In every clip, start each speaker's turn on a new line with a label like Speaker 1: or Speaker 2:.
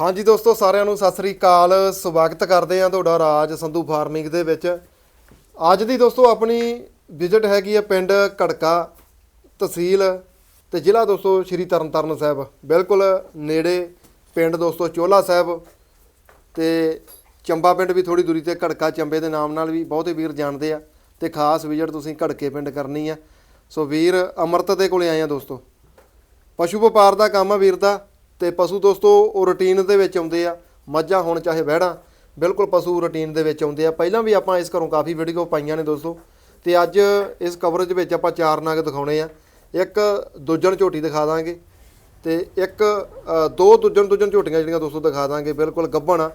Speaker 1: ਹਾਂਜੀ ਦੋਸਤੋ, ਸਾਰਿਆਂ ਨੂੰ ਸਤਿ ਸ੍ਰੀ ਅਕਾਲ। ਸਵਾਗਤ ਕਰਦੇ ਹਾਂ ਤੁਹਾਡਾ ਰਾਜ ਸੰਧੂ ਫਾਰਮਿੰਗ ਦੇ ਵਿੱਚ। ਅੱਜ ਦੀ ਦੋਸਤੋ, ਆਪਣੀ ਵਿਜ਼ਿਟ ਹੈਗੀ ਹੈ ਪਿੰਡ ਘੜਕਾ ਤਹਿਸੀਲ ਤੇ ਜ਼ਿਲ੍ਹਾ ਦੋਸਤੋ, ਸ਼੍ਰੀ ਤਰਨਤਾਰਨ ਸਾਹਿਬ। ਬਿਲਕੁਲ ਨੇੜੇ ਪਿੰਡ ਦੋਸਤੋ ਚੋਲਾ ਸਾਹਿਬ ਤੇ ਚੰਬਾ ਪਿੰਡ ਵੀ ਥੋੜੀ ਦੂਰੀ ਤੇ, ਘੜਕਾ ਚੰਬੇ ਦੇ ਨਾਮ ਨਾਲ ਵੀ ਬਹੁਤੇ ਵੀਰ ਜਾਣਦੇ ਆ ਤੇ ਖਾਸ ਵਿਜ਼ਿਟ ਤੁਸੀਂ ਘੜਕੇ ਪਿੰਡ ਕਰਨੀ ਆ। ਸੋ ਵੀਰ, ਅਮਰਤ ਦੇ ਕੋਲੇ ਆਏ ਆ ਦੋਸਤੋ। ਪਸ਼ੂ ਵਪਾਰ ਦਾ ਕੰਮ ਆ ਵੀਰ ਦਾ। ਤੇ ਪਸ਼ੂ ਦੋਸਤੋ, ਉਹ ਰੁਟੀਨ ਦੇ ਵਿੱਚ ਆਉਂਦੇ ਆ। ਮੱਝਾਂ ਹੋਣ ਚਾਹੇ ਵਹਿੜਾਂ, ਬਿਲਕੁਲ ਪਸ਼ੂ ਰੁਟੀਨ ਦੇ ਵਿੱਚ ਆਉਂਦੇ ਆ। ਪਹਿਲਾਂ ਵੀ ਆਪਾਂ ਇਸ ਘਰੋਂ ਕਾਫੀ ਵੀਡੀਓ ਪਾਈਆਂ ਨੇ ਦੋਸਤੋ। ਤੇ ਅੱਜ ਇਸ ਕਵਰੇਜ ਵਿੱਚ ਆਪਾਂ ਚਾਰ ਨਗ ਦਿਖਾਉਣੇ ਆ। ਇੱਕ ਦੁੱਜਣ ਝੋਟੀ ਦਿਖਾ ਦਾਂਗੇ। ਤੇ ਇੱਕ ਦੋ ਦੁੱਜਣ ਦੁੱਜਣ ਝੋਟੀਆਂ ਜਿਹੜੀਆਂ ਦੋਸਤੋ ਦਿਖਾ ਦਾਂਗੇ, ਬਿਲਕੁਲ ਗੱਭਣ ਆ।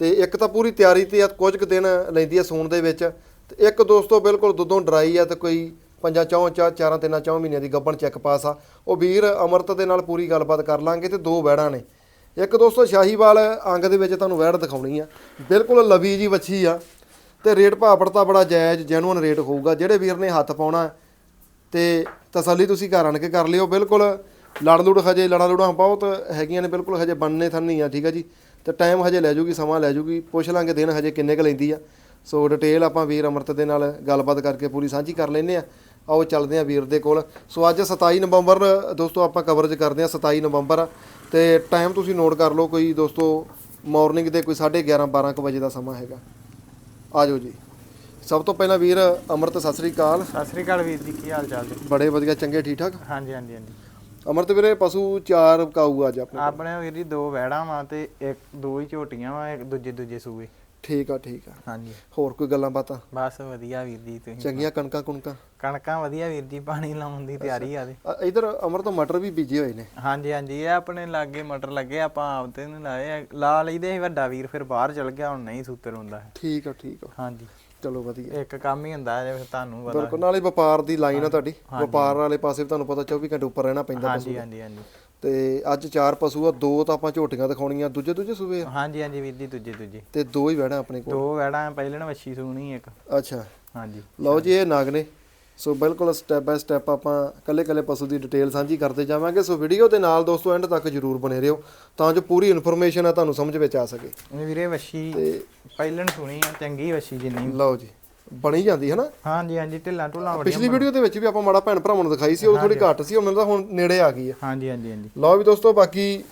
Speaker 1: ਤੇ ਇੱਕ ਤਾਂ ਪੂਰੀ ਤਿਆਰੀ ਤੇ ਆ, ਕੁਝ ਕੁ ਦਿਨ ਲੈਂਦੀ ਆ ਸੂਣ ਦੇ ਵਿੱਚ। ਤੇ ਇੱਕ ਦੋਸਤੋ ਬਿਲਕੁਲ ਦੁੱਧੋਂ ਡਰਾਈ ਆ ਤੇ ਕੋਈ ਪੰਜਾਂ ਚੌਂ ਚਾ ਚਾਰਾਂ ਤਿੰਨਾਂ ਚੌਂ ਮਹੀਨਿਆਂ ਦੀ ਗੱਬਣ ਚੈੱਕ ਪਾਸ ਆ। ਉਹ ਵੀਰ ਅਮਰਤ ਦੇ ਨਾਲ ਪੂਰੀ ਗੱਲਬਾਤ ਕਰ ਲਾਂਗੇ ਤੇ ਦੋ ਵੈੜਾਂ ਨੇ। ਇੱਕ ਦੋਸਤੋ ਸ਼ਾਹੀਵਾਲ ਅੰਗ ਦੇ ਵਿੱਚ ਤੁਹਾਨੂੰ ਵੈੜ ਦਿਖਾਉਣੀ ਆ। ਬਿਲਕੁਲ ਲਵੀ ਜੀ ਵੱਛੀ ਆ ਤੇ ਰੇਟ ਭਾਪੜਤਾ ਬੜਾ ਜਾਇਜ਼ ਜੈਨੂਅਨ ਰੇਟ ਹੋਊਗਾ। ਜਿਹੜੇ ਵੀਰ ਨੇ ਹੱਥ ਪਾਉਣਾ ਹੈ, ਤੇ ਤਸੱਲੀ ਤੁਸੀਂ ਘਰ ਆਣ ਕੇ ਕਰ ਲਿਓ। ਬਿਲਕੁਲ ਲੜ ਲੁੜ ਹਜੇ ਲੜਾਂ ਲੁੜਾਂ ਬਹੁਤ ਹੈਗੀਆਂ ਨੇ ਬਿਲਕੁਲ ਹਜੇ ਬੰਨੇ ਥੰਨੀ ਆ ਠੀਕ ਆ ਜੀ। ਤੇ ਟਾਈਮ ਹਜੇ ਲੈ ਜੂਗੀ ਸਮਾਂ ਲੈ ਜੂਗੀ। ਪੁੱਛ ਲਾਂਗੇ ਦਿਨ ਹਜੇ ਕਿੰਨੇ ਕ ਲੈਂਦੀ ਆ। ਸੋ ਡਿਟੇਲ ਆਪਾਂ ਵੀਰ ਅਮਰਤ ਦੇ ਨਾਲ ਗੱਲਬਾਤ ਕਰਕੇ ਪੂਰੀ ਸਾਂਝੀ ਕਰ ਲੈਨੇ ਆ। ਆਓ ਚੱਲਦੇ ਆ ਵੀਰ ਦੇ ਕੋਲ। ਸੋ ਅੱਜ 27 ਨਵੰਬਰ ਦੋਸਤੋ ਆਪਾਂ ਕਵਰੇਜ ਕਰਦੇ ਆ 27 ਨਵੰਬਰ। ਤੇ ਟਾਈਮ ਤੁਸੀਂ ਨੋਟ ਕਰ ਲਓ ਕੋਈ ਦੋਸਤੋ ਮਾਰਨਿੰਗ ਦੇ ਕੋਈ 11:30 12 ਕੁ ਵਜੇ ਦਾ ਸਮਾਂ ਹੈਗਾ। ਆ ਜਾਓ ਜੀ। ਸਭ ਤੋਂ ਪਹਿਲਾਂ ਵੀਰ ਅਮਰਤ ਸਤਿ ਸ੍ਰੀ ਅਕਾਲ।
Speaker 2: ਸਤਿ ਸ੍ਰੀ ਅਕਾਲ ਵੀਰ ਜੀ ਕੀ ਹਾਲ ਚਾਲ ਜੀ?
Speaker 1: ਬੜੇ ਵਧੀਆ ਚੰਗੇ ਠੀਕ ਠਾਕ
Speaker 2: ਹਾਂਜੀ ਹਾਂਜੀ ਹਾਂਜੀ।
Speaker 1: ਅਮਰਤ ਵੀਰੇ ਪਸ਼ੂ ਚਾਰ ਕਾਊ ਅੱਜ ਆਪਣੇ
Speaker 2: ਆਪਣੇ ਵੀਰ ਜੀ ਦੋ ਵੈੜਾਂ ਵਾ ਤੇ ਇੱਕ ਦੋ ਹੀ ਝੋਟੀਆਂ ਵਾ ਇੱਕ ਦੂਜੇ ਦੂਜੇ ਸੂਏ।
Speaker 1: ਠੀਕ ਆ ਠੀਕ ਆ।
Speaker 2: ਹਾਂਜੀ।
Speaker 1: ਹੋਰ ਕੋਈ ਗੱਲਾਂ ਬਾਤਾਂ?
Speaker 2: ਬਸ ਵਧੀਆ ਵੀਰ ਜੀ ਤੁਸੀਂ
Speaker 1: ਚੰਗੀਆਂ ਕਣਕਾਂ ਕੁਣਕਾਂ?
Speaker 2: ਕਣਕਾਂ ਵਧੀਆ ਵੀਰ ਜੀ ਪਾਣੀ ਲਾਉਣ ਦੀ ਤਿਆਰੀ ਆ ਦੇ
Speaker 1: ਅ- ਇੱਧਰ ਅਮਰ ਤੋਂ ਮਟਰ ਵੀ ਬੀਜੇ ਹੋਏ ਨੇ।
Speaker 2: ਹਾਂਜੀ ਹਾਂਜੀ ਇਹ ਆਪਣੇ ਲਾਗੇ ਮਟਰ ਲੱਗੇ ਆਪਾਂ ਆਪਦੇ ਨੂੰ ਲਾਏ ਆ। ਲਾ ਲਈਦੇ ਸੀ ਵੱਡਾ ਵੀਰ ਫਿਰ ਬਾਹਰ ਚਲ ਗਿਆ ਹੁਣ ਨਹੀਂ ਸੂਤਰ ਹੁੰਦਾ। ਹੈ।
Speaker 1: ਠੀਕ ਆ ਠੀਕ ਆ।
Speaker 2: ਹਾਂਜੀ।
Speaker 1: ਚਲੋ ਵਧੀਆ।
Speaker 2: ਇੱਕ ਕੰਮ ਹੀ ਹੁੰਦਾ ਜੇ ਤੁਹਾਨੂੰ ਪਤਾ।
Speaker 1: ਬਿਲਕੁਲ ਨਾਲੇ ਵਪਾਰ ਦੀ ਲਾਈਨ ਆ ਤੁਹਾਡੀ। ਵਪਾਰ ਵਾਲੇ ਪਾਸੇ ਵੀ ਤੁਹਾਨੂੰ ਪਤਾ 24 ਘੰਟੇ ਉੱਪਰ ਰਹਿਣਾ ਪੈਂਦਾ
Speaker 2: ਹਾਂਜੀ ਹਾਂਜੀ ਹਾਂਜੀ।
Speaker 1: ਤੇ ਅੱਜ ਚਾਰ ਪਸ਼ੂ ਆ ਦੋ ਤਾਂ ਆਪਾਂ ਝੋਟੀਆਂ ਦਿਖਾਉਣੀਆਂ ਦੂਜੇ ਦੂਜੇ ਆ?
Speaker 2: ਹਾਂਜੀ ਹਾਂਜੀ ਵੀਰ ਜੀ ਦੂਜੇ ਦੂਜੇ।
Speaker 1: ਤੇ ਦੋ ਹੀ ਵਹਿਣਾ ਆਪਣੇ ਕੋਲ?
Speaker 2: ਦੋ ਵੈੜਾਂ ਪਹਿਲਣ ਵੱਛੀ ਸੂਣੀ ਇੱਕ।
Speaker 1: ਅੱਛਾ।
Speaker 2: ਹਾਂਜੀ।
Speaker 1: ਲਓ ਜੀ ਇਹ ਨਾਗ ਨੇ। ਸੋ ਬਿਲਕੁਲ ਸਟੈਪ ਬਾਏ ਸਟੈਪ ਆਪਾਂ ਕੱਲੇ ਕੱਲੇ ਪਸ਼ੂ ਦੀ ਡਿਟੇਲ ਸਾਂਝੀ ਕਰਦੇ ਜਾਵਾਂਗੇ। ਸੋ ਵੀਡੀਓ ਦੇ ਨਾਲ ਦੋਸਤੋ ਐਂਡ ਤੱਕ ਜਰੂਰ ਬਨੇ ਰਹੋ ਤਾਂ ਜੋ ਪੂਰੀ ਇਨਫੋਰਮੇਸ਼ਨ ਆ ਤੁਹਾਨੂੰ ਸਮਝ ਵਿੱਚ ਆ ਸਕੇ।
Speaker 2: ਵੀਰੇ ਵੱਛੀ ਪਹਿਲਣ ਸੁਣੀ ਆ ਚੰਗੀ ਵੱਛੀ ਜਿੰਨੀ।
Speaker 1: ਲਓ ਜੀ। ਬਣੀ ਜਾਂਦੀ ਹੈ ਨਾ
Speaker 2: ਹਾਂਜੀ ਹਾਂਜੀ ਢਿੱਲਾਂ ਢੁੱਲਾਂ ਬੜੀਆਂ
Speaker 1: ਪਿਛਲੀ ਵੀਡੀਓ ਦੇ ਵਿੱਚ ਵੀ ਆਪਾਂ ਮਾੜਾ ਭੈਣ ਭਰਾਵਾਂ ਨੂੰ ਦਿਖਾਈ ਸੀ ਉਹ ਥੋੜੀ ਘੱਟ ਸੀ ਉਹ ਮੈਨੂੰ ਤਾਂ ਹੁਣ ਨੇੜੇ ਆ ਗਈ ਆ।
Speaker 2: ਹਾਂਜੀ ਹਾਂਜੀ ਹਾਂਜੀ।
Speaker 1: ਲਓ ਵੀ ਦੋਸਤੋ ਬਾਕੀ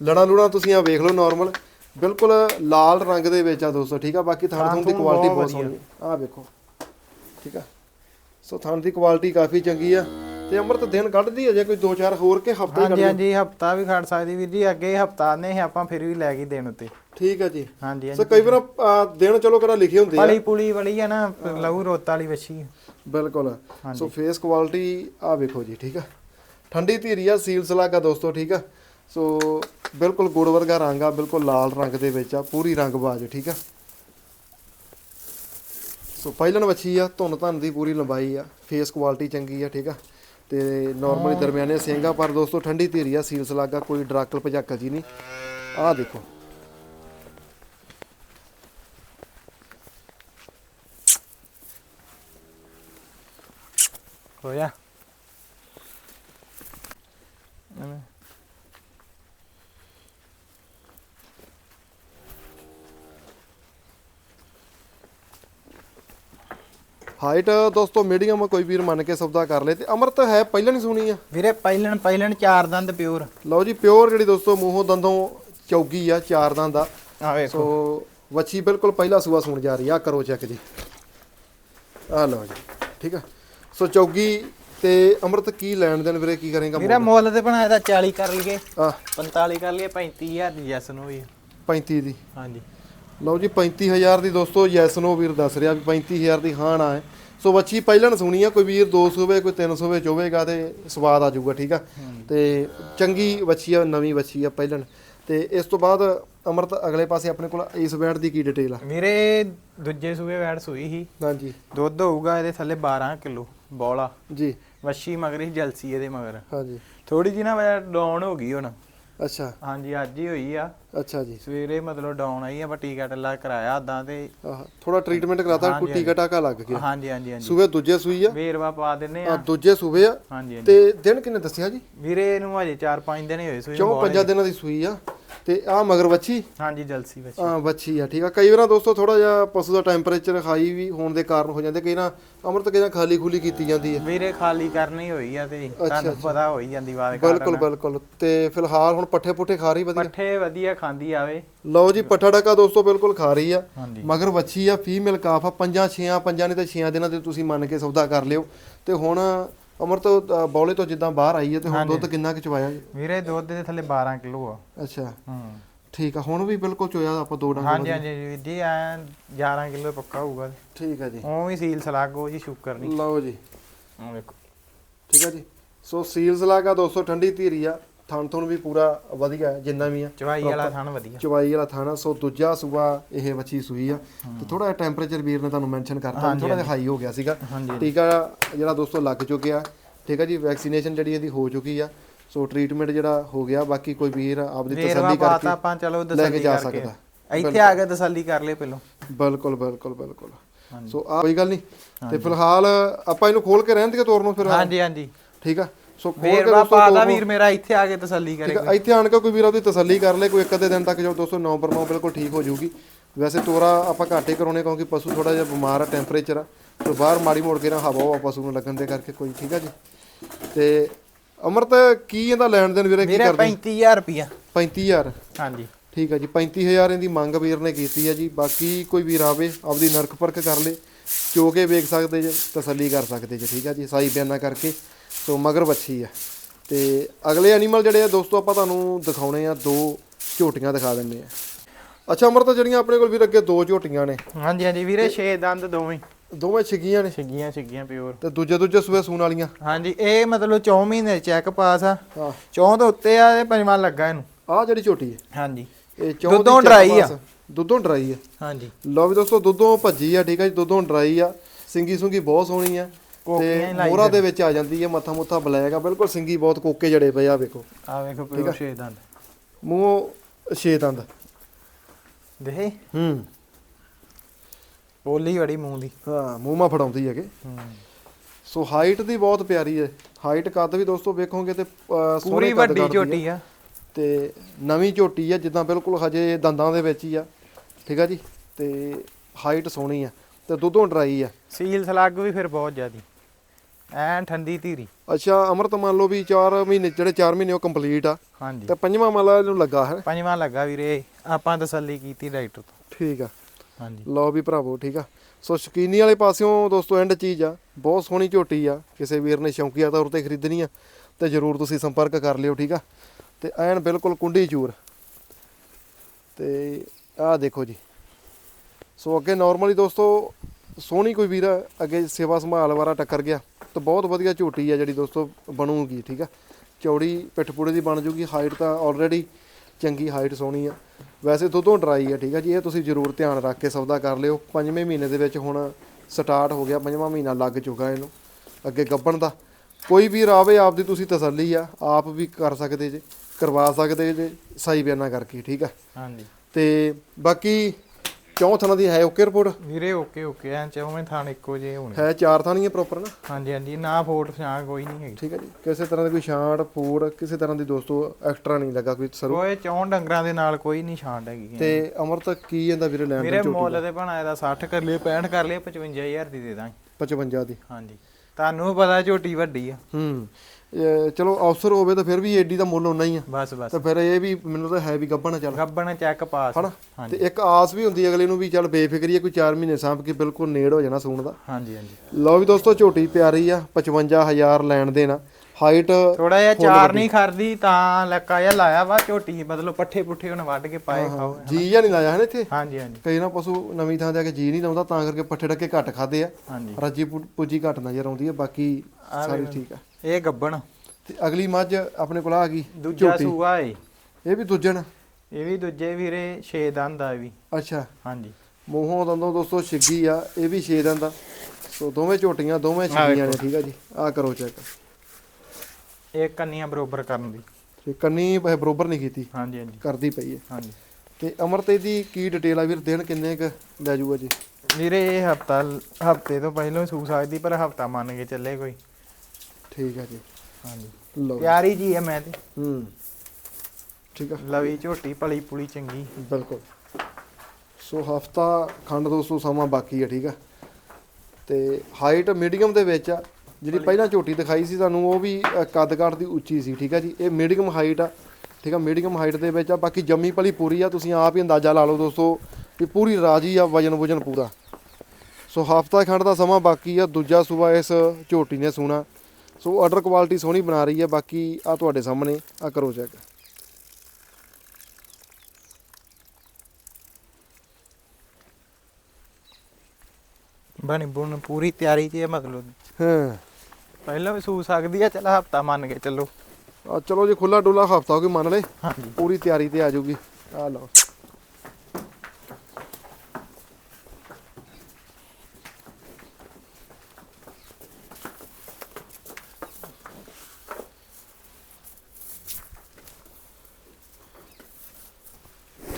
Speaker 1: ਲੜਾ ਲੂਣਾ ਤੁਸੀਂ ਆ ਵੇਖ ਲਓ ਨਾਰਮਲ ਬਿਲਕੁਲ ਲਾਲ ਰੰਗ ਦੇ ਵਿੱਚ ਆ ਦੋਸਤੋ ਠੀਕ ਆ? ਬਾਕੀ ਥਣ ਥਣ ਦੀ ਕੁਆਲਿਟੀ
Speaker 2: ਬਹੁਤ
Speaker 1: ਬਹੁਤ ਸੋਹਣੀ ਆ। ਵੇਖੋ ਠੀਕ ਆ? ਸੋ ਥਣ ਦੀ ਕੁਆਲਿਟੀ ਕਾਫੀ ਚੰਗੀ ਆ। ਤੇ ਅੰਮ੍ਰਿਤ ਦਿਨ ਕੱਢਦੀ ਅਜੇ ਕੋਈ 2-4 ਹੋਰ ਕੇ ਹਫ਼ਤੇ
Speaker 2: ਹਾਂਜੀ ਹਾਂਜੀ ਹਫਤਾ ਵੀ ਖੜ ਸਕਦੀ ਵੀਰ ਜੀ ਅੱਗੇ ਹਫਤਾ ਨੇ ਆਪਾਂ ਫਿਰ ਵੀ ਲੈ ਗਏ ਦੇਣ ਉੱਤੇ।
Speaker 1: ਠੀਕ ਆ ਜੀ।
Speaker 2: ਹਾਂਜੀ
Speaker 1: ਸੋ ਕਈ ਵਾਰ ਦਿਨ ਚਲੋ ਕਿਹੜਾ ਲਿਖੇ ਹੁੰਦੇ ਆ।
Speaker 2: ਪਲੀ ਪੁਲੀ ਵਾਲੀ ਆ ਨਾ ਲਹੂ ਰੋਤ ਵਾਲੀ ਵੱਛੀ।
Speaker 1: ਬਿਲਕੁਲ। ਸੋ ਫੇਸ ਕੁਆਲਿਟੀ ਆ ਵੇਖੋ ਜੀ ਠੀਕ ਆ। ਠੰਡੀ ਧੀਰੀ ਆ ਸੀਲ ਸਲਾਗਾ ਦੋਸਤੋ ਠੀਕ ਆ। ਸੋ ਬਿਲਕੁਲ ਗੁੜ ਵਰਗਾ ਰੰਗ ਆ ਬਿਲਕੁਲ ਲਾਲ ਰੰਗ ਦੇ ਵਿੱਚ ਆ ਪੂਰੀ ਰੰਗਬਾਜ਼ ਠੀਕ ਆ। ਸੋ ਪਹਿਲਣ ਵੱਛੀ ਆ ਧੁੰਨ ਧੰਨ ਦੀ ਪੂਰੀ ਲੰਬਾਈ ਆ ਫੇਸ ਕੁਆਲਿਟੀ ਚੰਗੀ ਆ ਠੀਕ ਆ। ਤੇ ਨਾਰਮਲੀ ਦਰਮਿਆਨੇ ਸਿੰਘਾ ਪਰ ਦੋਸਤੋ ਠੰਡੀ ਧੀਰੀ ਆ ਸੀਲ ਸਲਾਗਾ ਕੋਈ ਡਰਾਕਲ ਭਜਾਕਲ ਜੀ ਨਹੀਂ। ਆਹ ਦੇਖੋ।
Speaker 2: ਹੋਇਆ? ਐਵੇਂ।
Speaker 1: ਹਾਈਟ ਦੋਸਤੋ ਮੀਡੀਅਮ ਕੋਈ ਵੀਰ ਮੰਨ ਕੇ ਸੌਦਾ ਕਰ ਲੇ ਤੇ ਅਮਰਤ ਹੈ ਪਹਿਲਾਂ ਨਹੀਂ ਸੁਣੀ ਆ।
Speaker 2: ਵੀਰੇ ਪਹਿਲਣ ਪਹਿਲਣ ਚਾਰ ਦੰਦ ਪਿਓਰ
Speaker 1: ਲਓ ਜੀ ਪਿਓਰ ਜਿਹੜੀ ਦੋਸਤੋ ਮੂੰਹੋਂ ਦੰਦੋਂ ਚੌਗੀ ਆ ਚਾਰ ਦੰਦ ਆ।
Speaker 2: ਆ ਵੇਖੋ।
Speaker 1: ਸੋ ਵੱਛੀ ਬਿਲਕੁਲ ਪਹਿਲਾ ਸੂਆ ਸੁਣ ਜਾ ਰਹੀ ਆ ਕਰੋ ਚੈੱਕ ਜੀ। ਆ ਲਓ ਜੀ ਠੀਕ ਆ। ਸੋ ਚੌਗੀ ਤੇ ਅਮਰਤ ਕੀ ਲੈਣ ਦੇਣ ਵੀਰੇ ਕੀ ਕਰੇਗਾ
Speaker 2: ਵੀਰੇ ਮੁੱਲ ਤੇ ਬਣਾਇਆ ਤਾਂ 40 ਕਰ ਲਈਏ
Speaker 1: ਆ
Speaker 2: 45 ਕਰ ਲਈਏ 35000 ਦੀ ਜੈਸ ਨੂੰ ਵੀ
Speaker 1: 35 ਦੀ।
Speaker 2: ਹਾਂਜੀ।
Speaker 1: ਲਓ ਜੀ 35000 ਦੀ ਦੋਸਤੋ ਯੈਸ ਨੋ ਵੀਰ ਦੱਸ ਰਿਹਾ ਵੀ 35000 ਦੀ ਹੈ ਸੋ ਵੱਛੀ ਪਹਿਲਾਂ ਸੁਣੀ ਆ ਕੋਈ ਵੀਰ 200 ਵੇ ਕੋਈ 300 ਵੇ ਚੋਵੇਗਾ ਤੇ ਸਵਾਦ ਆ ਜਾਊਗਾ ਠੀਕ ਆ? ਤੇ ਚੰਗੀ ਵੱਛੀ ਆ ਨਵੀਂ ਵੱਛੀ ਆ ਪਹਿਲਾਂ। ਤੇ ਇਸ ਤੋਂ ਬਾਅਦ ਅਮਰਤ ਅਗਲੇ ਪਾਸੇ ਆਪਣੇ ਕੋਲ ਇਸ ਬੈਂਡ ਦੀ ਕੀ ਡਿਟੇਲ ਆ?
Speaker 2: ਵੀਰੇ ਦੂਜੇ ਸੂਏ ਵੈੜ ਸੂਈ ਸੀ।
Speaker 1: ਹਾਂਜੀ।
Speaker 2: ਦੁੱਧ ਹੋਊਗਾ ਇਹਦੇ ਥੱਲੇ 12 ਕਿਲੋ ਬੋਲਾ।
Speaker 1: ਜੀ।
Speaker 2: ਵੱਛੀ ਮਗਰ ਹੀ ਜਲਸੀ ਇਹਦੇ ਮਗਰ।
Speaker 1: ਹਾਂਜੀ।
Speaker 2: ਥੋੜੀ ਜਿਹੀ ਨਾ ਵੈੜ ਡਾਊਨ ਹੋ ਗਈ ਹੁਣ।
Speaker 1: ਅੱਛਾ।
Speaker 2: ਹਾਂਜੀ ਅੱਜ ਹੀ ਹੋਈ ਆ।
Speaker 1: ਅੱਛਾ ਜੀ।
Speaker 2: ਸਵੇਰੇ ਮਤਲਬ ਡਾਊਨ ਆਈ ਆ ਆਪਾਂ ਟੀਕਾ ਟੱਲਾ ਕਰਾਇਆ ਉਦਾਂ ਤੇ।
Speaker 1: ਥੋੜਾ ਟ੍ਰੀਟਮੈਂਟ ਕਰਾਤਾ ਕੋਈ ਟੀਕਾ ਟਾਕਾ ਲੱਗ ਗਿਆ।
Speaker 2: ਹਾਂਜੀ ਹਾਂਜੀ ਹਾਂਜੀ।
Speaker 1: ਸੂਬੇ ਦੂਜੇ ਸੂਈ ਆ।
Speaker 2: ਵੇਰਵਾ ਪਾ ਦਿੰਨੇ
Speaker 1: ਆ। ਦੂਜੇ ਸੂਬੇ ਆ।
Speaker 2: ਹਾਂਜੀ
Speaker 1: ਤੇ ਦਿਨ ਕਿੰਨੇ ਦੱਸਿਆ ਜੀ?
Speaker 2: ਵੀਰੇ ਨੂੰ ਹਜੇ 4-5 ਦਿਨ ਹੀ ਹੋਏ ਸੂਈ ਨੂੰ
Speaker 1: ਕਿਉਂ ਪੰਜਾਂ ਦਿਨਾਂ ਦੀ ਸੂਈ ਆ। ਤੇ ਆ ਮਗਰ ਵੱਛੀ?
Speaker 2: ਹਾਂਜੀ ਜਲਸੀ ਵਿੱਚ
Speaker 1: ਆ ਵੱਛੀ ਆ ਠੀਕ ਆ। ਕਈ ਵਾਰਾਂ ਦੋਸਤੋ ਥੋੜਾ ਜਿਹਾ ਪਸ਼ੂ ਦਾ ਟੈਂਪਰੇਚਰ ਹਾਈ ਵੀ ਹੋਣ ਦੇ ਕਾਰਨ ਹੋ ਜਾਂਦੇ ਕਈ ਨਾ ਅਮਰਤ ਕਈ ਨਾ ਖਾਲੀ ਖੁਲੀ ਕੀਤੀ ਜਾਂਦੀ ਹੈ
Speaker 2: ਵੀਰੇ ਖਾਲੀ ਕਰਨੀ ਹੋਈ ਆ ਤੇ ਤੁਹਾਨੂੰ ਪਤਾ ਹੋਈ ਜਾਂਦੀ ਬਾਤ
Speaker 1: ਬਿਲਕੁਲ ਬਿਲਕੁਲ। ਤੇ ਫਿਲਹਾਲ ਹੁਣ ਪੱਠੇ ਪੁੱਠੇ ਖਾ ਰਹੀ ਵਧੀਆ?
Speaker 2: ਪੱਠੇ ਵਧੀਆ ਖਾਂਦੀ ਆਵੇ।
Speaker 1: ਲਓ ਜੀ ਪੱਠਾ ਡਕਾ ਦੋਸਤੋ ਬਿਲਕੁਲ ਖਾ ਰਹੀ ਆ। ਮਗਰ ਵੱਛੀ ਆ ਫੀਮੇਲ ਕਾਫ ਆ ਪੰਜਾਂ ਛੇਆਂ ਪੰਜਾਂ ਨੇ ਤੇ ਛੇਆਂ ਦਿਨਾਂ ਤੇ ਤੁਸੀਂ ਮੰਨ ਕੇ ਸੌਦਾ ਕਰ ਲਿਓ। ਤੇ ਹੁਣ ਅਮਰ ਤੋਂ ਬੌਲੇ ਤੋਂ ਜਿੱਦਾਂ ਬਾਹਰ ਆਈ ਹੈ ਤੇ ਹੁਣ ਦੁੱਧ ਕਿੰਨਾ ਕੁ ਚਵਾਇਆ ਜੀ?
Speaker 2: ਵੀਰੇ ਦੁੱਧ ਦੇ ਥੱਲੇ 12 ਕਿਲੋ ਆ।
Speaker 1: ਅੱਛਾ।
Speaker 2: ਹੂੰ।
Speaker 1: ਠੀਕ ਆ ਹੁਣ ਵੀ ਬਿਲਕੁਲ ਚੋਇਆ ਆਪਾਂ ਦੋ ਡੰਗ
Speaker 2: ਹਾਂਜੀ ਹਾਂਜੀ ਜੀ ਐ 11 ਕਿਲੋ ਪੱਕਾ ਹੋਊਗਾ।
Speaker 1: ਠੀਕ ਆ ਜੀ।
Speaker 2: ਉਹ ਵੀ ਸੀਲ ਸਲਾਗੋ ਜੀ ਸ਼ੁਕਰ ਨਹੀਂ।
Speaker 1: ਲਓ ਜੀ।
Speaker 2: ਉਹ ਵੇਖੋ।
Speaker 1: ਠੀਕ ਆ ਜੀ। ਸੋ ਸੀਲਸ ਲਾਗਾ 200 ਠੰਡੀ ਧੀਰੀ ਆ। ਥਣ ਥਣ ਵੀ ਪੂਰਾ ਵਧੀਆ ਹੈ, ਜਿੰਨਾ ਵੀ ਆ।
Speaker 2: ਚਵਾਈ ਵਾਲਾ ਥਣ ਵਧੀਆ।
Speaker 1: ਚਵਾਈ ਵਾਲਾ ਥਾਣਾ ਸੋ ਦੂਜਾ ਸੂਆ ਇਹ ਵੱਛੀ ਸੂਈ ਆ। ਤੇ ਥੋੜਾ ਜਿਹਾ ਟੈਂਪਰੇਚਰ ਵੀਰ ਨੇ ਤੁਹਾਨੂੰ ਮੈਂਸ਼ਨ ਕਰਤਾ ਥੋੜਾ ਜਿਹਾ ਹਾਈ ਹੋ ਗਿਆ ਸੀਗਾ। ਟੀਕਾ ਜਿਹੜਾ ਦੋਸਤੋ ਲੱਗ ਚੁੱਕਿਆ ਠੀਕ ਆ ਜੀ ਵੈਕਸੀਨੇਸ਼ਨ ਜਿਹੜੀ ਇਹਦੀ ਹੋ ਚੁੱਕੀ ਆ। ਸੋ ਟ੍ਰੀਟਮੈਂਟ ਜਿਹੜਾ ਹੋ ਗਿਆ ਬਾਕੀ ਕੋਈ ਵੀਰ ਆਪਦੀ
Speaker 2: ਵੇਰਵਾ
Speaker 1: ਤਸੱਲੀ
Speaker 2: ਪਾਤਾ
Speaker 1: ਕਰਕੇ
Speaker 2: ਆਪਾਂ ਚਲੋ
Speaker 1: ਲੈ ਕੇ
Speaker 2: ਤਸੱਲੀ
Speaker 1: ਜਾ
Speaker 2: ਕਰਕੇ।
Speaker 1: ਸਕਦਾ।
Speaker 2: ਇੱਥੇ ਆ ਕੇ ਤਸੱਲੀ ਕਰ ਲੈ ਪਹਿਲਾਂ।
Speaker 1: ਬਿਲਕੁਲ ਬਿਲਕੁਲ ਬਿਲਕੁਲ। ਸੋ ਆ ਕੋਈ ਗੱਲ ਨਹੀਂ। ਤੇ ਫਿਲਹਾਲ ਆਪਾਂ ਇਹਨੂੰ ਖੋਲ ਕੇ ਰਹਿਣ ਦੀ ਤੋਰ ਨੂੰ ਫਿਰ।
Speaker 2: ਹਾਂਜੀ ਹਾਂਜੀ।
Speaker 1: ਠੀਕ ਆ। ਸੋ
Speaker 2: ਵੇਰਵਾ
Speaker 1: ਨੂੰ-
Speaker 2: ਵੀਰ ਮੇਰਾ ਇੱਥੇ ਆ ਕੇ ਤਸੱਲੀ
Speaker 1: ਠੀਕ
Speaker 2: ਕਰੇ
Speaker 1: ਆ ਇੱਥੇ ਆਣ ਕੇ ਕੋਈ ਵੀਰ ਆਪਦੀ ਤਸੱਲੀ ਕਰ ਲੈ ਕੋਈ ਇੱਕ ਅੱਧੇ ਦਿਨ ਤੱਕ ਜੋ 209 ਪਰਮਾ ਬਿਲਕੁਲ ਠੀਕ ਹੋ ਜਾਊਗੀ। ਵੈਸੇ ਤੋਰਾ ਆਪਾਂ ਘਾਟੇ ਕਰਾਉਣੇ ਕਿਉਂਕਿ ਪਸ਼ੂ ਥੋੜਾ ਜਿਹਾ ਬਿਮਾਰ ਆ ਟੈਂਪਰੇਚਰ ਆ। ਤੇ ਬਾਹਰ ਮਾੜੀ ਮੋੜ ਕੇ ਨਾ ਹਵਾ ਉਹ ਪਸ਼ੂ ਨੂੰ ਲੱਗਣ ਦੇ ਕਰਕੇ ਕੋਈ ਠੀਕ ਆ ਜੀ? ਤੇ ਅਮਰਤ ਕੀ ਇਹਦਾ ਲੈਣ ਦੇਣ ਵੀਰੇ ਕੀ ਕਰਦੇ?
Speaker 2: 35000 ਰੁਪਿਆ
Speaker 1: 35000
Speaker 2: ਹਾਂਜੀ।
Speaker 1: ਠੀਕ ਆ ਜੀ 35000 ਇਹਦੀ ਮੰਗ ਵੀਰ ਨੇ ਕੀਤੀ ਆ ਜੀ। ਬਾਕੀ ਕੋਈ ਵੀਰ ਆਵੇ ਆਪਦੀ ਨਰਕ ਪਰਖ ਕਰ ਲੇ ਚੋ ਕੇ ਵੇਖ ਸਕਦੇ ਜੇ ਤਸੱਲੀ ਕਰ ਸਕਦੇ ਜੇ ਠੀਕ ਆ ਜੀ? ਸਾਈ ਬਿਆਨਾ ਕਰਕੇ। ਸੋ ਮਗਰ ਵੱਛੀ ਆ। ਤੇ ਅਗਲੇ ਐਨੀਮਲ ਜਿਹੜੇ ਆ ਦੋਸਤੋ ਆਪਾਂ ਤੁਹਾਨੂੰ ਦਿਖਾਉਣੇ ਆ ਦੋ ਝੋਟੀਆਂ ਦਿਖਾ ਦਿੰਨੇ ਆ। ਅੱਛਾ ਅਮਰਤ ਜਿਹੜੀਆਂ ਆਪਣੇ ਕੋਲ ਵੀਰ ਅੱਗੇ ਦੋ ਝੋਟੀਆਂ ਨੇ।
Speaker 2: ਹਾਂਜੀ ਹਾਂਜੀ ਵੀਰੇ 6 ਦੰਦ ਦੋਵੇਂ।
Speaker 1: ਦੋਵੇਂ ਛਿਗੀਆਂ ਨੇ?
Speaker 2: ਛਿੱਗੀਆਂ ਛਿੱਗੀਆਂ ਪਿਓਰ
Speaker 1: ਤੇ ਦੂਜੇ ਦੂਜੇ ਸੂਏ ਸੂਣ ਵਾਲੀਆਂ?
Speaker 2: ਹਾਂਜੀ ਇਹ ਮਤਲਬ 4 ਮਹੀਨੇ ਚੈੱਕ ਪਾਸ ਆ।
Speaker 1: ਹਾਂ।
Speaker 2: ਚੌਂ ਤੋਂ ਉੱਤੇ ਆ ਇਹ ਪੰਜਵਾਂ ਲੱਗਾ ਇਹਨੂੰ।
Speaker 1: ਆਹ ਜਿਹੜੀ ਝੋਟੀ ਹੈ?
Speaker 2: ਹਾਂਜੀ।
Speaker 1: ਇਹ ਚੌਂ ਦੀ
Speaker 2: ਦੁੱਧੋਂ dry ਆ।
Speaker 1: ਦੁੱਧੋਂ ਡਰਾਈ ਆ।
Speaker 2: ਹਾਂਜੀ।
Speaker 1: ਲਓ ਵੀ ਦੋਸਤੋ ਦੁੱਧੋਂ ਭੱਜੀ ਆ ਠੀਕ ਆ ਜੀ ਦੁੱਧੋਂ ਡਰਾਈ ਆ। ਸਿੰਗੀ ਸੁੰਗੀ ਬਹੁਤ ਸੋਹਣੀ ਆ।
Speaker 2: ਕੋਕੀਆਂ ਹੀ ਲਾਈ
Speaker 1: ਮੋਹਰਾ ਦੇ ਵਿੱਚ ਆ ਜਾਂਦੀ ਹੈ ਮੱਥਾ ਮੁੱਥਾ ਬਲੈਕ ਆ ਬਿਲਕੁਲ ਸਿੰਗੀ ਬਹੁਤ ਕੋਕੇ ਜੜੇ ਪਏ ਆ ਵੇਖੋ।
Speaker 2: ਆ ਵੇਖੋ ਪਿਓਰ 6 ਦੰਦ।
Speaker 1: ਮੂੰਹ ਛੇ ਦੰਦ।
Speaker 2: ਦੇਖ?
Speaker 1: ਹੂੰ।
Speaker 2: ਬੋਲੀ ਬੜੀ ਮੂੰਹ ਦੀ।
Speaker 1: ਹਾਂ ਮੂੰਹ ਮਾ ਫੜਾਉਂਦੀ ਹੈਗੇ।
Speaker 2: ਹੂੰ।
Speaker 1: ਸੋ ਹਾਈਟ ਦੀ ਬਹੁਤ ਪਿਆਰੀ ਹੈ। ਹਾਈਟ ਕੱਦ ਵੀ ਦੋਸਤੋ ਵੇਖੋਗੇ ਤੇ
Speaker 2: ਪੂਰੀ ਵੱਡੀ ਝੋਟੀ ਆ।
Speaker 1: ਤੇ ਨਵੀਂ ਝੋਟੀ ਆ ਜਿੱਦਾਂ ਬਿਲਕੁਲ ਹਜੇ ਦੰਦਾਂ ਦੇ ਵਿੱਚ ਹੀ ਆ। ਠੀਕ ਆ ਜੀ? ਤੇ ਹਾਈਟ ਸੋਹਣੀ ਆ। ਤੇ ਦੁੱਧੋਂ ਡਰਾਈ ਆ।
Speaker 2: ਸੀਲ ਸਲੱਗ ਵੀ ਫਿਰ ਬਹੁਤ ਜ਼ਿਆਦੀ। ਐਨ ਠੰਡੀ ਧੀਰੀ।
Speaker 1: ਅੱਛਾ ਅਮਰਤ ਮੰਨ ਲਓ ਵੀ 4 ਮਹੀਨੇ ਜਿਹੜੇ 4 ਮਹੀਨੇ ਉਹ ਕੰਪਲੀਟ ਆ।
Speaker 2: ਹਾਂਜੀ।
Speaker 1: ਤੇ ਪੰਜਵਾਂ ਮਾਲਾ ਇਹਨੂੰ ਲੱਗਾ ਹੈ।
Speaker 2: ਪੰਜਵਾਂ ਲੱਗਾ ਵੀਰੇ ਆਪਾਂ ਤਸੱਲੀ ਕੀਤੀ ਡਾਕਟਰ ਤੋਂ।
Speaker 1: ਠੀਕ ਆ।
Speaker 2: ਹਾਂਜੀ।
Speaker 1: ਲਓ ਵੀ ਭਰਾਵੋ ਠੀਕ ਆ। ਸੋ ਸ਼ਕੀਨੀ ਵਾਲੇ ਪਾਸਿਓਂ ਦੋਸਤੋ ਐਂਡ ਚੀਜ਼ ਆ। ਬਹੁਤ ਸੋਹਣੀ ਝੋਟੀ ਆ। ਕਿਸੇ ਵੀਰ ਨੇ ਸ਼ੌਂਕੀਆ ਤੌਰ ਤੇ ਖਰੀਦਣੀ ਆ। ਤੇ ਜਰੂਰ ਤੁਸੀਂ ਸੰਪਰਕ ਕਰ ਲਿਓ ਠੀਕ ਆ। ਤੇ ਐਨ ਬਿਲਕੁਲ ਕੁੰਡੀ ਚੂਰ। ਤੇ ਆਹ ਦੇਖੋ ਜੀ। ਸੋ ਅੱਗੇ ਨਾਰਮਲੀ ਦੋਸਤੋ ਸੋਹਣੀ ਕੋਈ ਵੀਰ ਅੱਗੇ ਸੇਵਾ ਸੰਭਾਲ ਵਾਲਾ ਟੱਕਰ ਗਿਆ ਤਾਂ ਬਹੁਤ ਵਧੀਆ ਝੋਟੀ ਆ ਜਿਹੜੀ ਦੋਸਤੋ ਬਣੂਗੀ ਠੀਕ ਆ? ਚੌੜੀ ਪਿੱਠ ਪੂੜੇ ਦੀ ਬਣ ਜੂਗੀ ਹਾਈਟ ਤਾਂ ਆਲਰੇਡੀ ਚੰਗੀ ਹਾਈਟ ਸੋਹਣੀ ਆ। ਵੈਸੇ ਦੁੱਧੋਂ ਡਰਾਈ ਆ ਠੀਕ ਆ ਜੀ ਇਹ ਤੁਸੀਂ ਜ਼ਰੂਰ ਧਿਆਨ ਰੱਖ ਕੇ ਸੌਦਾ ਕਰ ਲਿਓ। ਪੰਜਵੇਂ ਮਹੀਨੇ ਦੇ ਵਿੱਚ ਹੁਣ ਸਟਾਰਟ ਹੋ ਗਿਆ ਪੰਜਵਾਂ ਮਹੀਨਾ ਲੱਗ ਚੁੱਕਾ ਇਹਨੂੰ ਅੱਗੇ ਗੱਬਣ ਦਾ। ਕੋਈ ਵੀ ਰਾਵੇ ਆਪਦੀ ਤੁਸੀਂ ਤਸੱਲੀ ਆ ਆਪ ਵੀ ਕਰ ਸਕਦੇ ਜੇ ਕਰਵਾ ਸਕਦੇ ਜੇ ਸਹੀ ਬਿਆਨਾ ਕਰਕੇ ਠੀਕ ਆ?
Speaker 2: ਹਾਂਜੀ।
Speaker 1: ਤੇ ਬਾਕੀ ਚੌਥਾਂ ਦੀ ਹੈ ਓਕੇ ਰਿਪੋਰਟ?
Speaker 2: ਵੀਰੇ ਓਕੇ ਓਕੇ ਐਂ ਚੌਵੇਂ ਥਾਣ ਇੱਕੋ ਜਿਹੇ ਹੋਣੇ।
Speaker 1: ਹੈ ਚਾਰ ਥਾਣੀਆਂ ਪ੍ਰੋਪਰ ਨਾ?
Speaker 2: ਹਾਂਜੀ ਹਾਂਜੀ ਨਾ ਫੋਟ ਪਛਾਣ ਕੋਈ ਨਹੀਂ ਹੈਗੀ।
Speaker 1: ਠੀਕ ਹੈ ਜੀ। ਕਿਸੇ ਤਰ੍ਹਾਂ ਦੀ ਕੋਈ ਛਾਂਟ ਫੂਡ ਕਿਸੇ ਤਰ੍ਹਾਂ ਦੀ ਦੋਸਤੋ ਐਕਸਟਰਾ ਨਹੀਂ ਲੱਗਾ ਕੋਈ ਸਰੂ
Speaker 2: ਕੋਈ ਚੌਂ ਡੰਗਰਾਂ ਦੇ ਨਾਲ ਕੋਈ ਨਹੀਂ ਛਾਂਟ ਹੈਗੀ।
Speaker 1: ਤੇ ਅਮਰਤ ਕੀ ਇਹਦਾ ਵੀਰੇ ਲੈਣ ਦੀ
Speaker 2: ਮੁੱਲ ਤੇ ਬਣਾ ਇਹਦਾ 60 ਕਰ ਲਿਓ 65 ਕਰ ਲਿਓ 55000 ਦੀ ਦੇ ਦਾਂਗੇ।
Speaker 1: 55 ਦੀ।
Speaker 2: ਹਾਂਜੀ। ਤੁਹਾਨੂੰ ਪਤਾ ਝੋਟੀ ਵੱਡੀ ਆ।
Speaker 1: ਹੂੰ। ਚਲੋ ਅਫਸਰ ਹੋਵੇ ਤਾਂ ਫਿਰ ਵੀ ਏਡੀ ਦਾ ਮੁੱਲ ਉਨਾ ਹੀ ਆ।
Speaker 2: ਬਸ ਬਸ।
Speaker 1: ਤਾਂ ਫਿਰ ਇਹ ਵੀ ਮੈਨੂੰ ਤਾਂ ਹੈ ਵੀ ਗੱਬਣਾ ਚੱਲ।
Speaker 2: ਗੱਬਣ ਚੈੱਕ ਪਾਸ
Speaker 1: ਹਨਾ? ਤੇ ਇੱਕ ਆਸ ਵੀ ਹੁੰਦੀ ਅਗਲੇ ਨੂੰ ਵੀ ਚੱਲ ਬੇਫਿਕਰੀ ਹੈ ਕੋਈ 4 ਮਹੀਨੇ ਸਾਂਭ ਕੇ ਬਿਲਕੁਲ ਨੇੜ ਹੋ ਜਾਣਾ ਸੂਣ ਦਾ।
Speaker 2: ਹਾਂਜੀ ਹਾਂਜੀ।
Speaker 1: ਲਓ ਵੀ ਦੋਸਤੋ ਝੋਟੀ ਪਿਆਰੀ ਆ 55000 ਲੈਣ ਦੇਣਾ ਹਾਈਟ
Speaker 2: ਥੋੜਾ ਜਿਹਾ ਚਾਰ ਨਹੀਂ ਖਰਦੀ ਤਾਂ ਲੱਕਾ ਜਿਹਾ ਲਾਇਆ ਵਾ ਝੋਟੀ ਮਤਲਬ ਪੱਠੇ ਪੁੱਠੇ ਉਹਨੇ ਵੱਢ ਕੇ ਪਾਏ ਖਾਓ।
Speaker 1: ਜੀ ਜਾਂ ਨਹੀਂ ਲਾਇਆ ਹੈ ਇੱਥੇ?
Speaker 2: ਹਾਂਜੀ ਹਾਂਜੀ।
Speaker 1: ਕਈ ਨਾ ਪਸ਼ੂ ਨਵੀਂ ਥਾਂ ਤੇ ਆ ਕੇ ਜੀ ਨਹੀਂ ਲਾਉਂਦਾ ਤਾਂ ਕਰਕੇ ਪੱਠੇ ਡੱਕੇ ਘੱਟ ਖਾਦੇ ਆ।
Speaker 2: ਹਾਂਜੀ।
Speaker 1: ਰੱਜੀ ਪੁੱਜੀ ਘੱਟ ਨਜ਼ਰ ਆਉਂਦੀ ਹੈ ਬਾਕੀ ਸਾਰੀ ਠੀਕ ਆ।
Speaker 2: ਇਹ ਗੱਬਣ।
Speaker 1: ਤੇ ਅਗਲੀ ਮੱਝ ਆਪਣੇ ਕੋਲ ਆ ਗਈ
Speaker 2: ਦੂਜਾ ਸੂਆ ਏ।
Speaker 1: ਇਹ ਵੀ ਦੂਜਣ?
Speaker 2: ਇਹ ਵੀ ਦੂਜੇ ਵੀਰੇ 6 ਦੰਦ ਆ ਇਹ ਵੀ।
Speaker 1: ਅੱਛਾ।
Speaker 2: ਹਾਂਜੀ।
Speaker 1: ਮੂੰਹੋਂ ਦੰਦੋਂ ਦੋਸਤੋ ਛਿੱਗੀ ਆ ਇਹ ਵੀ ਛੇ ਦੰਦ ਆ। ਸੋ ਦੋਵੇਂ ਝੋਟੀਆਂ ਦੋਵੇਂ ਛਿੱਗੀਆਂ ਨੇ ਠੀਕ ਆ ਜੀ। ਆ ਕਰੋ ਚੈੱਕ
Speaker 2: ਇਹ ਕੰਨੀਆਂ ਬਰੋਬਰ ਕਰਨ ਦੀ।
Speaker 1: ਤੇ ਕੰਨੀ ਬਰੋਬਰ ਨਹੀਂ ਕੀਤੀ।
Speaker 2: ਹਾਂਜੀ ਹਾਂਜੀ।
Speaker 1: ਕਰਦੀ ਪਈ ਹੈ
Speaker 2: ਹਾਂਜੀ।
Speaker 1: ਤੇ ਅਮਰਤੇ ਦੀ ਕੀ ਡਿਟੇਲ ਆ ਵੀਰ? ਦਿਨ ਕਿੰਨੇ ਕ ਲੈ ਜੂਗਾ ਜੀ?
Speaker 2: ਵੀਰੇ ਇਹ ਹਫਤਾ ਹਫ਼ਤੇ ਤੋਂ ਪਹਿਲਾਂ ਹੀ ਸੂ ਸਕਦੀ ਪਰ ਹਫਤਾ ਮੰਨ ਕੇ ਚੱਲੇ ਕੋਈ।
Speaker 1: ਠੀਕ ਆ ਜੀ।
Speaker 2: ਹਾਂਜੀ।
Speaker 1: ਲਓ
Speaker 2: ਪਿਆਰੀ ਜੀ ਹੈ ਮੈਂ ਤੇ।
Speaker 1: ਹੂੰ। ਠੀਕ ਆ।
Speaker 2: ਲਵੀ ਝੋਟੀ ਭਲੀ ਪੁਲੀ ਚੰਗੀ।
Speaker 1: ਬਿਲਕੁਲ। ਸੋ ਹਫਤਾ ਖੰਡ ਦੋਸਤੋ ਸਮਾਂ ਬਾਕੀ ਹੈ ਠੀਕ ਆ। ਤੇ ਹਾਈਟ ਮੀਡੀਅਮ ਦੇ ਵਿੱਚ ਆ ਜਿਹੜੀ ਪਹਿਲਾਂ ਝੋਟੀ ਦਿਖਾਈ ਸੀ ਤੁਹਾਨੂੰ ਉਹ ਵੀ ਕੱਦ ਕਾਠ ਦੀ ਉੱਚੀ ਸੀ ਠੀਕ ਆ ਜੀ। ਇਹ ਮੀਡੀਅਮ ਹਾਈਟ ਆ ਠੀਕ ਆ। ਮੀਡੀਅਮ ਹਾਈਟ ਦੇ ਵਿੱਚ ਆ ਬਾਕੀ ਜੰਮੀ ਭਲੀ ਪੂਰੀ ਆ ਤੁਸੀਂ ਆਪ ਹੀ ਅੰਦਾਜ਼ਾ ਲਾ ਲਓ ਦੋਸਤੋ ਵੀ ਪੂਰੀ ਰਾਜੀ ਆ ਵਜਨ ਵਜਨ ਪੂਰਾ। ਸੋ ਹਫਤਾ ਖੰਡ ਦਾ ਸਮਾਂ ਬਾਕੀ ਆ ਦੂਜਾ ਸੂਬਾ ਇਸ ਝੋਟੀ ਨੇ ਸੋਣਾ। ਸੋ ਆਰਡਰ ਕੁਆਲਿਟੀ ਸੋਹਣੀ ਬਣਾ ਰਹੀ ਹੈ ਬਾਕੀ ਆ ਤੁਹਾਡੇ ਸਾਹਮਣੇ ਆ ਕਰੋ ਚੈੱਕ
Speaker 2: ਬਣੀ ਬੁਣ ਪੂਰੀ ਤਿਆਰੀ 'ਚ ਹੈ ਮਤਲਬ।
Speaker 1: ਹਾਂ।
Speaker 2: ਪਹਿਲਾਂ ਵੀ ਸੂ ਸਕਦੀ ਆ ਚਲ ਹਫਤਾ ਮੰਨ ਕੇ ਚੱਲੋ।
Speaker 1: ਆ ਚਲੋ ਜੇ ਖੁੱਲਾ ਡੁੱਲਾ ਹਫਤਾ ਹੋ ਕੇ ਮੰਨ ਲੈ
Speaker 2: ਹਾਂਜੀ।
Speaker 1: ਪੂਰੀ ਤਿਆਰੀ ਤੇ ਆ ਜਾਊਗੀ। ਆ ਲਓ।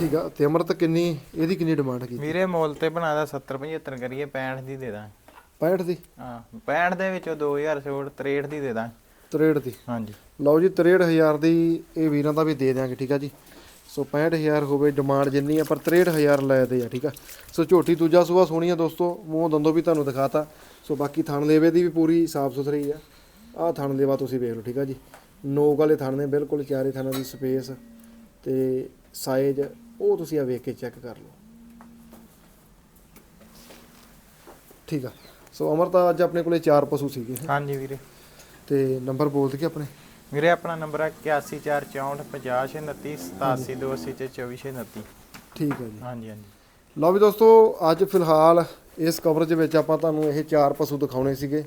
Speaker 1: ਠੀਕ ਆ ਤੇ ਅਮਰਤ ਕਿੰਨੀ ਇਹਦੀ ਕਿੰਨੀ ਡਿਮਾਂਡ ਕੀਤੀ?
Speaker 2: ਵੀਰੇ ਮੁੱਲ ਤੇ ਬਣਾਦਾ 70 75 ਕਰੀਏ 65 ਦੀ ਦੇ ਦਾਂ
Speaker 1: 65 ਦੀ?
Speaker 2: ਹਾਂ 65 ਦੇ ਵਿੱਚੋਂ 2000 ਛੋੜ 63 ਦੀ ਦੇ ਦਾਂ
Speaker 1: 63 ਦੀ?
Speaker 2: ਹਾਂਜੀ।
Speaker 1: ਲਓ ਜੀ 63000 ਦੀ ਇਹ ਵੀਰਾਂ ਦਾ ਵੀ ਦੇ ਦਿਆਂਗੇ ਠੀਕ ਆ ਜੀ। ਸੋ 65000 ਹੋਵੇ ਡਿਮਾਂਡ ਜਿੰਨੀ ਆ ਪਰ 63000 ਲੈ ਦੇ ਆ ਠੀਕ ਆ। ਸੋ ਝੋਟੀ ਦੂਜਾ ਸੂਆ ਸੋਹਣੀ ਆ ਦੋਸਤੋ ਮੂੰਹ ਦੰਦੋਂ ਵੀ ਤੁਹਾਨੂੰ ਦਿਖਾਤਾ। ਸੋ ਬਾਕੀ ਥਣ ਲੇਵੇ ਦੀ ਵੀ ਪੂਰੀ ਸਾਫ਼ ਸੁਥਰੀ ਆ। ਆਹ ਥਣ ਲੇਵਾ ਤੁਸੀਂ ਵੇਖ ਲਓ ਠੀਕ ਆ ਜੀ। ਨੋਕ ਵਾਲੇ ਥਣ ਨੇ ਬਿਲਕੁਲ ਚਾਰੇ ਥਣਾਂ ਦੀ ਸਪੇਸ ਤੇ ਸਾਈਜ਼ ਉਹ ਤੁਸੀਂ ਆ ਵੇਖ ਕੇ ਚੈੱਕ ਕਰ ਲਓ। ਠੀਕ ਆ। ਸੋ ਅਮਰਤਾ ਅੱਜ ਆਪਣੇ ਕੋਲੇ ਚਾਰ ਪਸ਼ੂ ਸੀਗੇ
Speaker 2: ਹਾਂਜੀ ਵੀਰੇ।
Speaker 1: ਤੇ ਨੰਬਰ ਬੋਲ ਦਈਏ ਆਪਣੇ?
Speaker 2: ਵੀਰੇ ਆਪਣਾ ਨੰਬਰ ਹੈ 814450898280
Speaker 1: ਠੀਕ ਹੈ ਜੀ।
Speaker 2: ਹਾਂਜੀ ਹਾਂਜੀ।
Speaker 1: ਲਓ ਵੀ ਦੋਸਤੋ ਅੱਜ ਫਿਲਹਾਲ ਇਸ ਕਵਰੇਜ ਵਿੱਚ ਆਪਾਂ ਤੁਹਾਨੂੰ ਇਹ ਚਾਰ ਪਸ਼ੂ ਦਿਖਾਉਣੇ ਸੀਗੇ।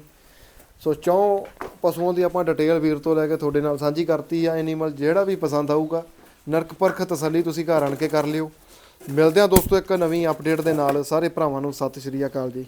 Speaker 1: ਸੋ ਚੌ ਪਸ਼ੂਆਂ ਦੀ ਆਪਾਂ ਡਿਟੇਲ ਵੀਰ ਤੋਂ ਲੈ ਕੇ ਤੁਹਾਡੇ ਨਾਲ ਸਾਂਝੀ ਕਰਤੀ ਆ। ਐਨੀਮਲ ਜਿਹੜਾ ਵੀ ਪਸੰਦ ਆਊਗਾ ਨਰਕ ਪਰਖ ਤਸੱਲੀ ਤੁਸੀਂ ਘਰ ਆਣ ਕੇ ਕਰ ਲਿਓ। ਮਿਲਦੇ ਹਾਂ ਦੋਸਤੋ ਇੱਕ ਨਵੀਂ ਅਪਡੇਟ ਦੇ ਨਾਲ। ਸਾਰੇ ਭਰਾਵਾਂ ਨੂੰ ਸਤਿ ਸ਼੍ਰੀ ਅਕਾਲ ਜੀ।